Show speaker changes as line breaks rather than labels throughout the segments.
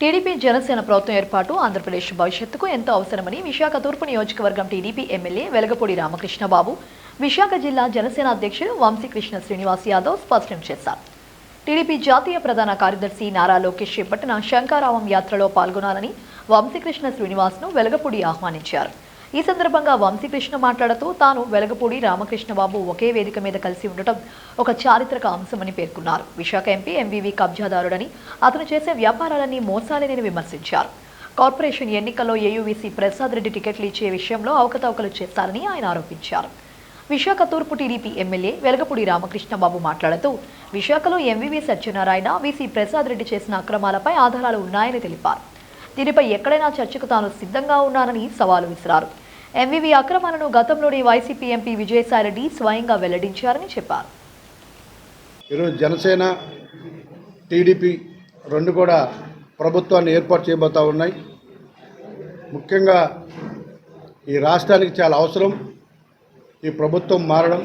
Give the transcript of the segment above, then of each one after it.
TDP Janasena ప్రభుత్వం ఏర్పాటు ఆంధ్రప్రదేశ్ భవిష్యత్తుకు ఎంతో అవసరమని విశాఖ తూర్పు నియోజకవర్గం టీడీపీ ఎమ్మెల్యే వెలగపూడి రామకృష్ణబాబు విశాఖ జిల్లా జనసేన అధ్యక్షుడు వంశీకృష్ణ శ్రీనివాస్ యాదవ్ స్పష్టం చేశారు. టీడీపీ జాతీయ ప్రధాన కార్యదర్శి నారా లోకేష్ చేపట్టిన శంకారావం యాత్రలో పాల్గొనాలని వంశీకృష్ణ శ్రీనివాస్ను వెలగపూడి ఆహ్వానించారు. ఈ సందర్భంగా వంశీకృష్ణ మాట్లాడుతూ తాను వెలగపూడి రామకృష్ణబాబు ఒకే వేదిక మీద కలిసి ఉండటం ఒక చారిత్రక అంశమని పేర్కొన్నారు. విశాఖ ఎంపీ ఎంవీవీ కబ్జాదారుడని అతను చేసే వ్యాపారాలన్నీ మోసాలేనని విమర్శించారు. కార్పొరేషన్ ఎన్నికల్లో ఏయూవీసీ ప్రసాద్ రెడ్డి టికెట్లు ఇచ్చే విషయంలో అవకతవకలు చేస్తారని ఆయన ఆరోపించారు. విశాఖ తూర్పు టీడీపీ ఎమ్మెల్యే వెలగపూడి రామకృష్ణబాబు మాట్లాడుతూ విశాఖలో ఎంవీవీ సత్యనారాయణ వీసీ ప్రసాద్ రెడ్డి చేసిన అక్రమాలపై ఆధారాలు ఉన్నాయని తెలిపారు. దీనిపై ఎక్కడైనా చర్చకు తాను సిద్ధంగా ఉన్నానని సవాలు విసిరారు. ఎంవీవీ అక్రమాలను గతంలోని వైసీపీ ఎంపీ విజయసాయిరెడ్డి స్వయంగా వెల్లడించారని చెప్పారు.
ఈరోజు జనసేన టీడీపీ రెండు కూడా ప్రభుత్వాన్ని ఏర్పాటు చేయబోతా ఉన్నాయి. ముఖ్యంగా ఈ రాష్ట్రానికి చాలా అవసరం ఈ ప్రభుత్వం మారడం.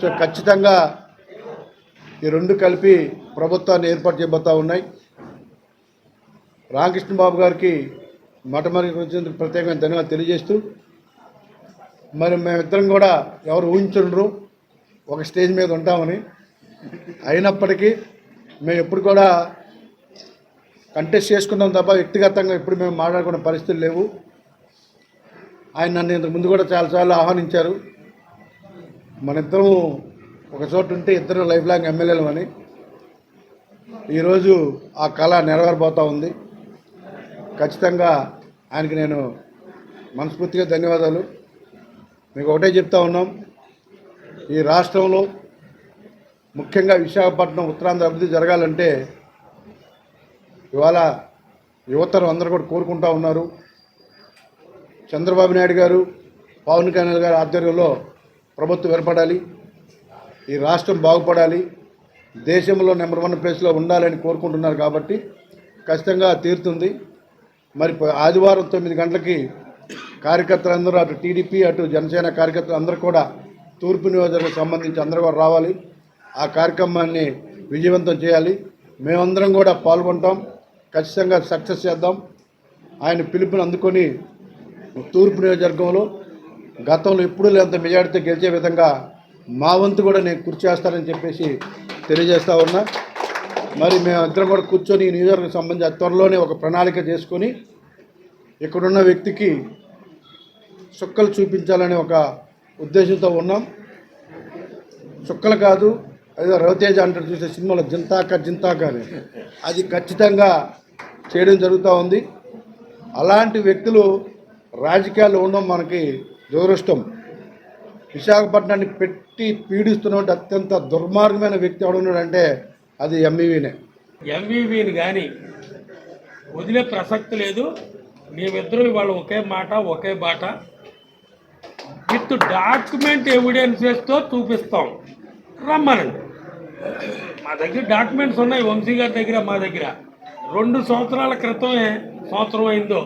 సో ఖచ్చితంగా ఈ రెండు కలిపి ప్రభుత్వాన్ని ఏర్పాటు చేయబోతా ఉన్నాయి. రామకృష్ణ బాబు గారికి మొట్టమొదటి గురించి ప్రత్యేకమైన ధన్యవాదాలు తెలియజేస్తూ మరి మేమిద్దరం కూడా ఎవరు ఊహించుండ్రు ఒక స్టేజ్ మీద ఉంటామని. అయినప్పటికీ మేము ఎప్పుడు కూడా కంటెస్ట్ చేసుకున్నాం తప్ప వ్యక్తిగతంగా ఎప్పుడు మేము మాట్లాడుకునే పరిస్థితులు లేవు. ఆయన నన్ను ఇంతకు ముందు కూడా చాలాసార్లు ఆహ్వానించారు. మన ఒక చోట ఉంటే ఇద్దరు లైఫ్ లాంగ్ ఎమ్మెల్యేలు అని ఈరోజు ఆ కళ నెరవేరబోతూ ఉంది. ఖచ్చితంగా ఆయనకి నేను మనస్ఫూర్తిగా ధన్యవాదాలు. మీకు ఒకటే చెప్తా ఉన్నాం ఈ రాష్ట్రంలో ముఖ్యంగా విశాఖపట్నం ఉత్తరాంధ్ర అభివృద్ధి జరగాలంటే ఇవాళ యువతరం అందరూ కూడా కోరుకుంటా ఉన్నారు. చంద్రబాబు నాయుడు గారు పవన్ కళ్యాణ్ గారి ఆధ్వర్యంలో ప్రభుత్వం ఏర్పడాలి ఈ రాష్ట్రం బాగుపడాలి దేశంలో నెంబర్ వన్ ప్లేస్లో ఉండాలని కోరుకుంటున్నారు కాబట్టి ఖచ్చితంగా తీరుతుంది. మరి ఆదివారం తొమ్మిది గంటలకి కార్యకర్తలందరూ అటు టీడీపీ అటు జనసేన కార్యకర్తలు అందరూ కూడా తూర్పు నియోజకవర్గం సంబంధించి అందరూ కూడా రావాలి. ఆ కార్యక్రమాన్ని విజయవంతం చేయాలి. మేమందరం కూడా పాల్గొంటాం. ఖచ్చితంగా సక్సెస్ చేద్దాం. ఆయన పిలుపుని అందుకొని తూర్పు నియోజకవర్గంలో గతంలో ఎప్పుడూ లేనంత మెజార్టీతో గెలిచే విధంగా మా వంతు కూడా నేను కృషి చేస్తానని చెప్పేసి తెలియజేస్తా ఉన్నా. మరి మేమిద్దరం కూడా కూర్చొని ఈ నియోజకవర్గం సంబంధించి త్వరలోనే ఒక ప్రణాళిక చేసుకొని ఇక్కడున్న వ్యక్తికి చుక్కలు చూపించాలనే ఒక ఉద్దేశంతో ఉన్నాం. చుక్కలు కాదు అదే రవితేజ అంటారు చూసే సినిమాలో జింతాక జింతాక అని. అది ఖచ్చితంగా చేయడం జరుగుతూ ఉంది. అలాంటి వ్యక్తులు రాజకీయాల్లో ఉండడం మనకి దురదృష్టం. విశాఖపట్నాన్ని పెట్టి పీడిస్తున్నటువంటి అత్యంత దుర్మార్గమైన వ్యక్తి ఎవడున్నాడంటే అది ఎంఈవీనే
ఎంవీవీని కానీ వదిలే ప్రసక్తి లేదు. మేమిద్దరం ఇవాళ ఒకే మాట ఒకే బాట. విత్ డాక్యుమెంట్ ఎవిడెన్సెస్తో చూపిస్తాం. రమ్మనండి. మా దగ్గర డాక్యుమెంట్స్ ఉన్నాయి వంశీ గారి దగ్గర మా దగ్గర. రెండు సంవత్సరాల క్రితమే సంవత్సరం అయిందో.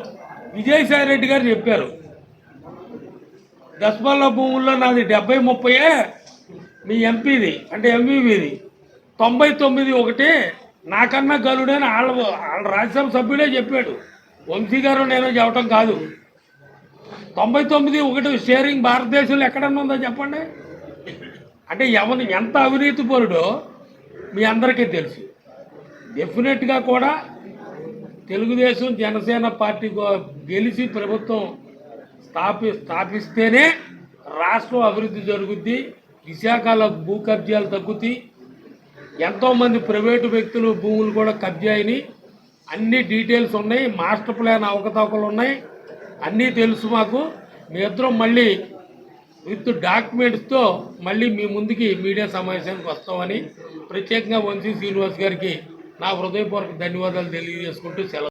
విజయసాయి రెడ్డి గారు చెప్పారు. దస్మాల భూముల్లో నాది డెబ్బై ముప్పై మీ ఎంపీది అంటే ఎంవీవీది తొంభై తొమ్మిది ఒకటి నాకన్నా గలుడని వాళ్ళ వాళ్ళ రాజ్యసభ సభ్యుడే చెప్పాడు. వంశీ గారు నేను చెప్పటం కాదు. తొంభై తొమ్మిది ఒకటి షేరింగ్ భారతదేశంలో ఎక్కడన్నా ఉందో చెప్పండి? అంటే ఎవరు ఎంత అవినీతి పరుడో మీ అందరికీ తెలుసు. డెఫినెట్గా కూడా తెలుగుదేశం జనసేన పార్టీ గెలిచి ప్రభుత్వం స్థాపి స్థాపిస్తేనే రాష్ట్రం అభివృద్ధి జరుగుద్ది. విశాఖలో భూ కబ్జాలు తగ్గుతాయి ఎంతోమంది ప్రైవేటు వ్యక్తులు భూములు కూడా కబ్జా అయినాయి. అన్ని డీటెయిల్స్ ఉన్నాయి మాస్టర్ ప్లాన్ అవకతవకలు ఉన్నాయి. అన్నీ తెలుసు మాకు. మీ ఇద్దరం మళ్ళీ విత్ డాక్యుమెంట్స్తో మళ్ళీ మీ ముందుకి మీడియా సమావేశానికి వస్తామని ప్రత్యేకంగా వంశీ శ్రీనివాస్ గారికి నా హృదయపూర్వక ధన్యవాదాలు తెలియజేసుకుంటూ సెలవు.